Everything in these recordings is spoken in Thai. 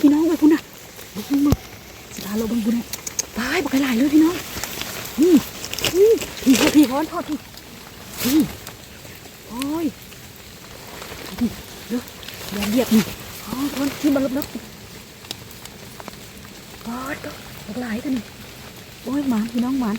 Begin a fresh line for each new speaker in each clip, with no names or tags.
พี่น้องไปพุ่นน่ะบึ้งบึ้งสตาร์โลบังบุญเลยตายบักหลายเลยพี่น้องนี่นี่พี่พอพี่พอนทอดพี่นี่โอ้ยนี่เด้ออย่าเหยียบนี่อ๋อทอนที่มันลบๆปอดก็บักหลายตัวนี่โอ้ยหมานพี่น้องหมาน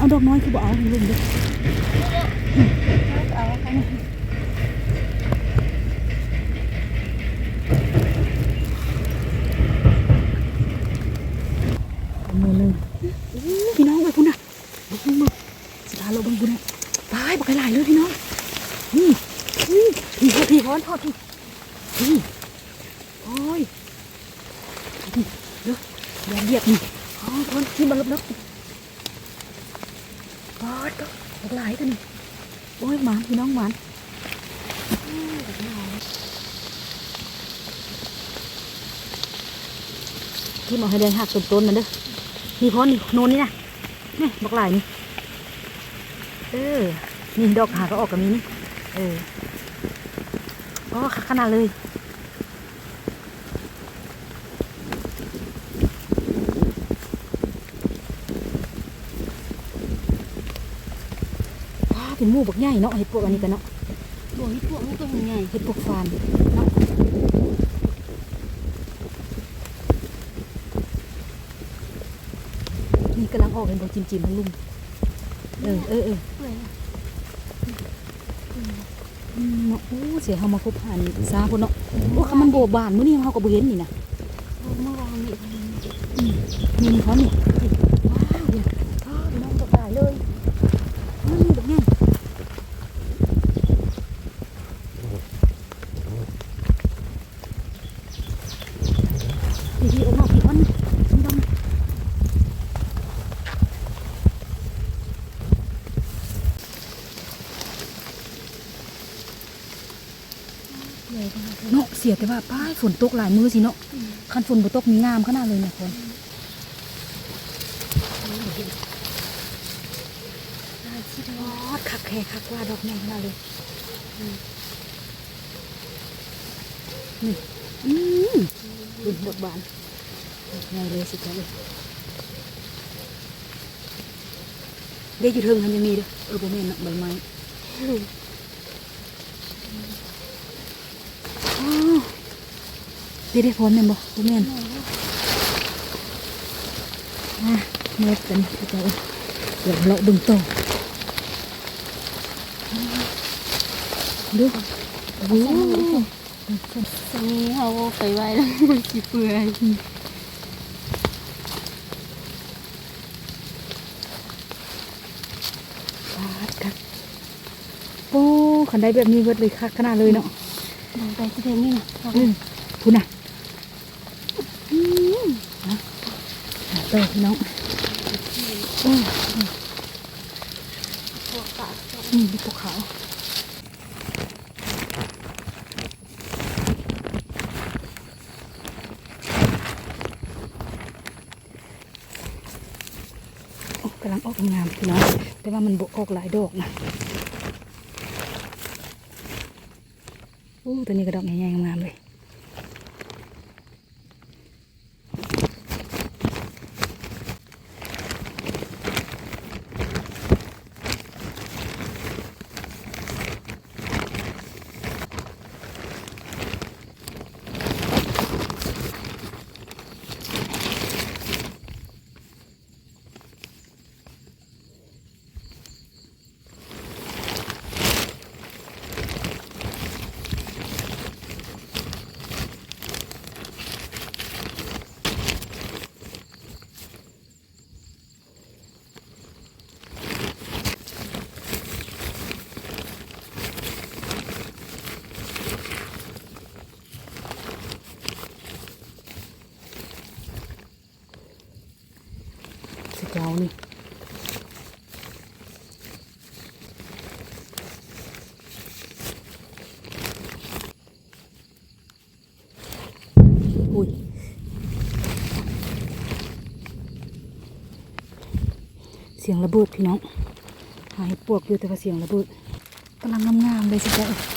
เอาดอกน้อยคือบ่เอาลุงเด้อ
เอาไป
อีกหมูหนึ่งพี่น้องไปพุ่นน่ะบึ้งบึ้งสตาร์โลบังบุญเนี่ยตายบักหลายเลยพี่น้องนี่นี่พี่พอดพี่พอนทอดพี่นี่โอ้ยนี่เด้ออย่าเหยียบนี่อ๋อทอนที่มันลบๆ ปอดก็หลายตัวนี่โอ้ยหมานพี่น้องหมานที่หมอให้ได้หักต้นต้นๆนเด้อนี่พอนี่โนนนี่นะนี่ดอกหลายนี่เออนี่ดอกหาก็ออกกับนี้นี่เอออ๋อขนาดเลย เป็นหมูบักใหญ่เนาะเห็ดพวกอันนี้กันเนาะ
บ่มีพวกมันก็มันใหญ่
เห็ดพวกฟานเนาะนี่กำลังออกเป็นบจิมจิมๆทั้งลุมเออเออเออ
เปื่อย
อืมเนาะโอ้เสียเฮามาพบผ่านซาพุ่นเนาะโอ้คำมันโบบานมื้อนี้เฮาก็บ่เห็นนี่นะ
เมื่อวานนี่
นี่เขานี่ว้าวเดี๋ยวอ้าวน้องตกตายเลยอ้าวนี่แบบไงดีๆออกมาพี่อ้อนนี่ดำ เนาะเสียแต่ว่าป้ายฝนตกหลายมือสิเนาะคันฝนบ่ตกมีงามขนาดเลยเนี่ยคน
ชิด
อดคักแค่คักว่าดอกใหญ่ขนาดเลยนี่อืมดูดอกบานดอกใหญ่เลยสิจ้าเลยเด็กอยู่เทิงมันยังมีเด้อเออบ่แม่นใบไม้อ๋อ เด็กได้พร้อมแม่นบ่บ่แม่นอะเม็ดกันสิจ้าเอ้ยเดี๋ยวเราเบิ่งต่อดูโอ้โห
ตรงนี้เขาไปไว้แล้วมันสิเปื่อย
ปาดครับโอ้ขันได้แบบนี้เบิดเลยคักขนาดเลยเนาะ
ลงไปที่เดิมนี่นะ
เออคุณน่ะ เต้น้องโอ้ย
พวกปาก
อืมภูเขาโอ้กำลังออกงามพี่น้องแต่ว่ามันบกออกหลายดอกนะโอ้ตัวนี้ก็ดอกใหญ่ๆงามเลย อ เสียงระเบิดพี่น้องหายปวกอยู่แต่ว่าเสียงระเบิดกำลังงามๆเลยสิจ๊ะ